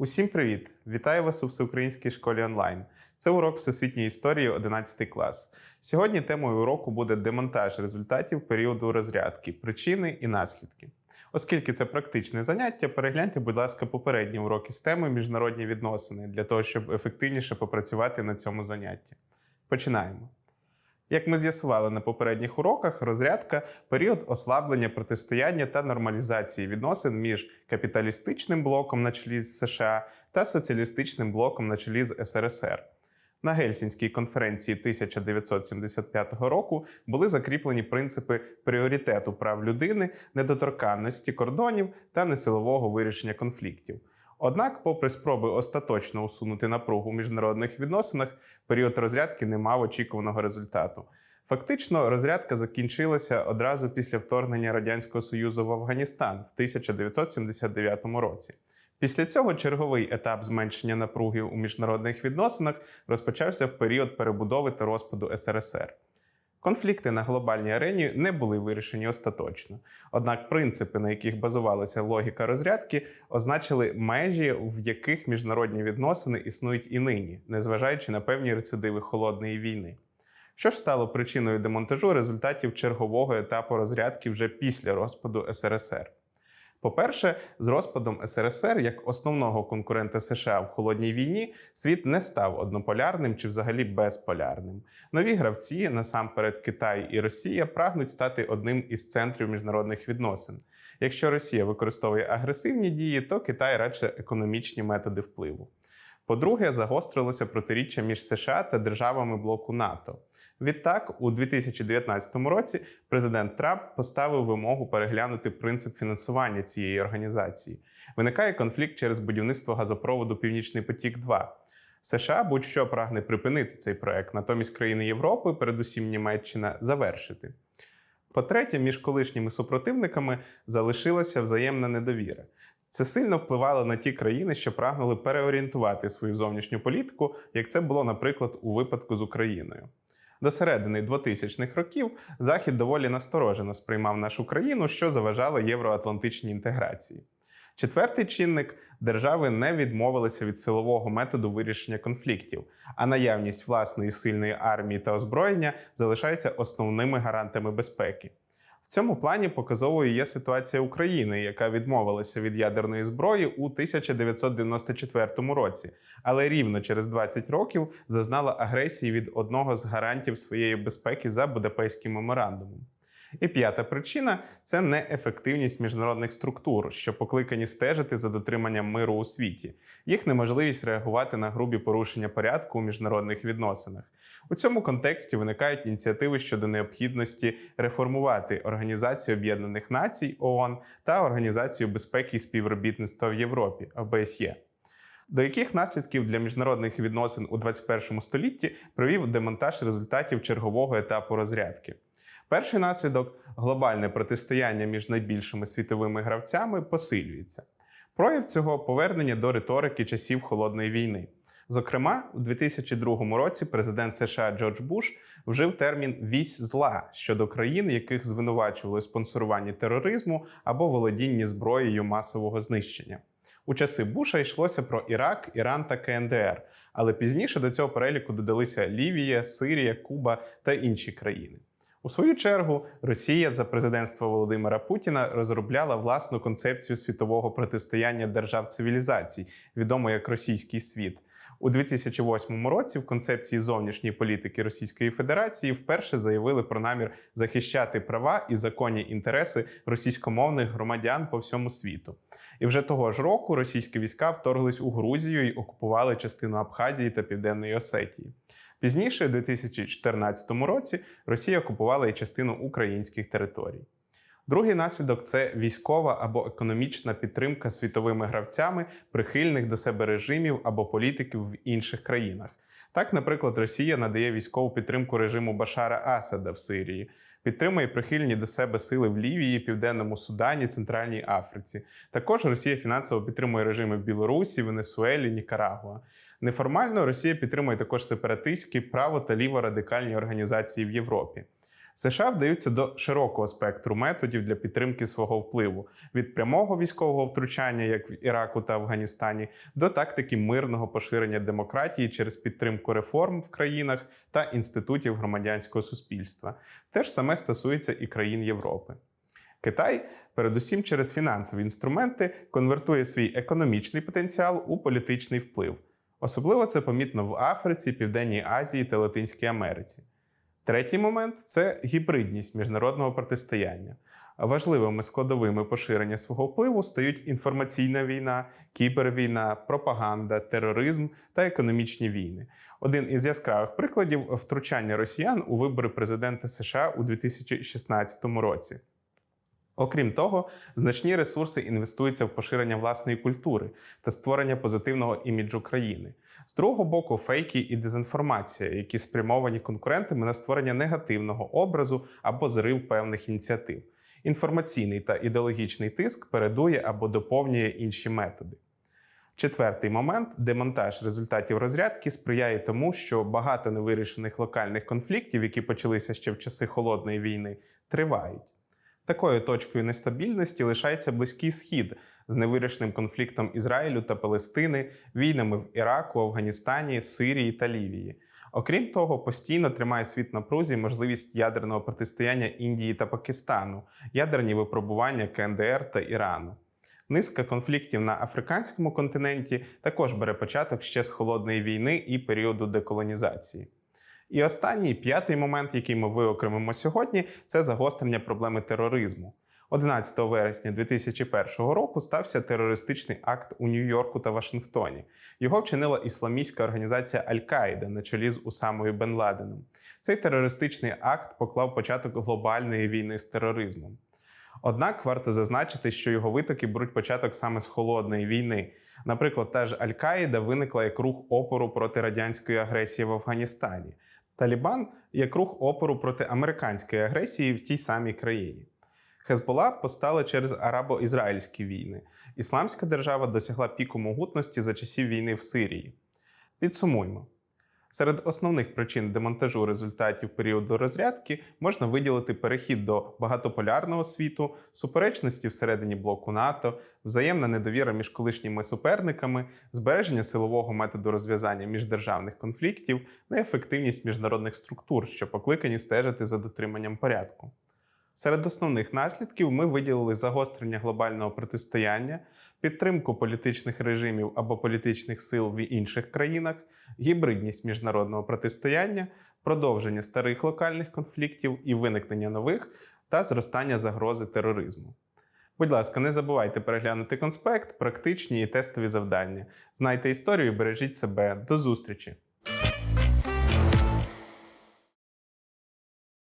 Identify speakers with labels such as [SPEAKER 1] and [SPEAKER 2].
[SPEAKER 1] Усім привіт! Вітаю вас у Всеукраїнській школі онлайн. Це урок всесвітньої історії 11 клас. Сьогодні темою уроку буде демонтаж результатів періоду розрядки, причини і наслідки. Оскільки це практичне заняття, перегляньте, будь ласка, попередні уроки з теми міжнародні відносини для того, щоб ефективніше попрацювати на цьому занятті. Починаємо. Як ми з'ясували на попередніх уроках, розрядка період ослаблення протистояння та нормалізації відносин між капіталістичним блоком на чолі з США та соціалістичним блоком на чолі з СРСР. На Гельсінській конференції 1975 року були закріплені принципи пріоритету прав людини, недоторканності кордонів та несилового вирішення конфліктів. Однак, попри спроби остаточно усунути напругу у міжнародних відносинах, період розрядки не мав очікуваного результату. Фактично, розрядка закінчилася одразу після вторгнення Радянського Союзу в Афганістан в 1979 році. Після цього черговий етап зменшення напруги у міжнародних відносинах розпочався в період перебудови та розпаду СРСР. Конфлікти на глобальній арені не були вирішені остаточно. Однак принципи, на яких базувалася логіка розрядки, означили межі, в яких міжнародні відносини існують і нині, незважаючи на певні рецидиви холодної війни. Що ж стало причиною демонтажу результатів чергового етапу розрядки вже після розпаду СРСР? По-перше, з розпадом СРСР як основного конкурента США в холодній війні світ не став однополярним чи взагалі безполярним. Нові гравці, насамперед Китай і Росія, прагнуть стати одним із центрів міжнародних відносин. Якщо Росія використовує агресивні дії, то Китай радше економічні методи впливу. По-друге, загострилося протиріччя між США та державами блоку НАТО. Відтак, у 2019 році президент Трамп поставив вимогу переглянути принцип фінансування цієї організації. Виникає конфлікт через будівництво газопроводу Північний потік. 2 США будь-що прагне припинити цей проект, натомість країни Європи, передусім Німеччина, завершити. По-третє, між колишніми супротивниками залишилася взаємна недовіра. Це сильно впливало на ті країни, що прагнули переорієнтувати свою зовнішню політику, як це було, наприклад, у випадку з Україною. До середини 2000-х років Захід доволі насторожено сприймав нашу країну, що заважало євроатлантичній інтеграції. Четвертий чинник держави не відмовилися від силового методу вирішення конфліктів, а наявність власної сильної армії та озброєння залишаються основними гарантами безпеки. Цьому плані показовою є ситуація України, яка відмовилася від ядерної зброї у 1994 році, але рівно через 20 років зазнала агресії від одного з гарантів своєї безпеки за Будапештським меморандумом. І п'ята причина це неефективність міжнародних структур, що покликані стежити за дотриманням миру у світі, їх неможливість реагувати на грубі порушення порядку у міжнародних відносинах. У цьому контексті виникають ініціативи щодо необхідності реформувати Організацію Об'єднаних Націй ООН та Організацію безпеки і співробітництва в Європі ОБСЄ. До яких наслідків для міжнародних відносин у 21 столітті привів демонтаж результатів чергового етапу розрядки? Перший наслідок глобальне протистояння між найбільшими світовими гравцями посилюється. Прояв цього повернення до риторики часів холодної війни. Зокрема, у 2002 році президент США Джордж Буш вжив термін вісь зла щодо країн, яких звинувачували у спонсоруванні тероризму або володінні зброєю масового знищення. У часи Буша йшлося про Ірак, Іран та КНДР, але пізніше до цього переліку додалися Лівія, Сирія, Куба та інші країни. У свою чергу Росія за президентства Володимира Путіна розробляла власну концепцію світового протистояння держав цивілізацій, відомо як російський світ. У 2008 році в концепції зовнішньої політики Російської Федерації вперше заявили про намір захищати права і законні інтереси російськомовних громадян по всьому світу. І вже того ж року російські війська вторглись у Грузію і окупували частину Абхазії та Південної Осетії. Пізніше, у 2014 році, Росія окупувала і частину українських територій. Другий наслідок це військова або економічна підтримка світовими гравцями прихильних до себе режимів або політиків в інших країнах. Так, наприклад, Росія надає військову підтримку режиму Башара Асада в Сирії, підтримує прихильні до себе сили в Лівії, Південному Судані, Центральній Африці. Також Росія фінансово підтримує режими в Білорусі, Венесуелі, Нікарагуа. Неформально Росія підтримує також сепаратистські право та ліворадикальні організації в Європі. США вдаються до широкого спектру методів для підтримки свого впливу від прямого військового втручання, як в Іраку та Афганістані, до тактики мирного поширення демократії через підтримку реформ в країнах та інститутів громадянського суспільства. Те ж саме стосується і країн Європи. Китай, передусім через фінансові інструменти, конвертує свій економічний потенціал у політичний вплив. Особливо це помітно в Африці, Південній Азії та Латинській Америці. Третій момент це гібридність міжнародного протистояння. Важливими складовими поширення свого впливу стають інформаційна війна, кібервійна, пропаганда, тероризм та економічні війни. Один із яскравих прикладів втручання росіян у вибори президента США у 2016 році. Окрім того, значні ресурси інвестуються в поширення власної культури та створення позитивного іміджу країни. З другого боку, фейки і дезінформація, які спрямовані конкурентами на створення негативного образу або зрив певних ініціатив. Інформаційний та ідеологічний тиск передує або доповнює інші методи. Четвертий момент демонтаж результатів розрядки сприяє тому, що багато невирішених локальних конфліктів, які почалися ще в часи холодної війни, тривають. Такою точкою нестабільності лишається Близький Схід з невирішеним конфліктом Ізраїлю та Палестини, війнами в Іраку, Афганістані, Сирії та Лівії. Окрім того, постійно тримає світ на прузі можливість ядерного протистояння Індії та Пакистану, ядерні випробування КНДР та Ірану. Низка конфліктів на африканському континенті також бере початок ще з холодної війни і періоду деколонізації. І останній п'ятий момент, який ми виокремимо сьогодні, це загострення проблеми тероризму. 11 вересня 2001 року стався терористичний акт у Нью-Йорку та Вашингтоні. Його вчинила ісламістська організація Аль-Каїда на чолі з Усамою Бен Ладеном. Цей терористичний акт поклав початок глобальної війни з тероризмом. Однак варто зазначити, що його витоки беруть початок саме з холодної війни. Наприклад, та ж Аль-Каїда виникла як рух опору проти радянської агресії в Афганістані. Талібан як рух опору проти американської агресії в тій самій країні. Хезбола постала через арабо-ізраїльські війни. Ісламська держава досягла піку могутності за часів війни в Сирії. Підсумуймо. Серед основних причин демонтажу результатів періоду розрядки можна виділити перехід до багатополярного світу, суперечності всередині блоку НАТО, взаємна недовіра між колишніми суперниками, збереження силового методу розв'язання міждержавних конфліктів, неефективність міжнародних структур, що покликані стежити за дотриманням порядку. Серед основних наслідків ми виділили загострення глобального протистояння, підтримку політичних режимів або політичних сил в інших країнах, гібридність міжнародного протистояння, продовження старих локальних конфліктів і виникнення нових та зростання загрози тероризму. Будь ласка, не забувайте переглянути конспект, практичні і тестові завдання. Знайте історію, бережіть себе. До зустрічі!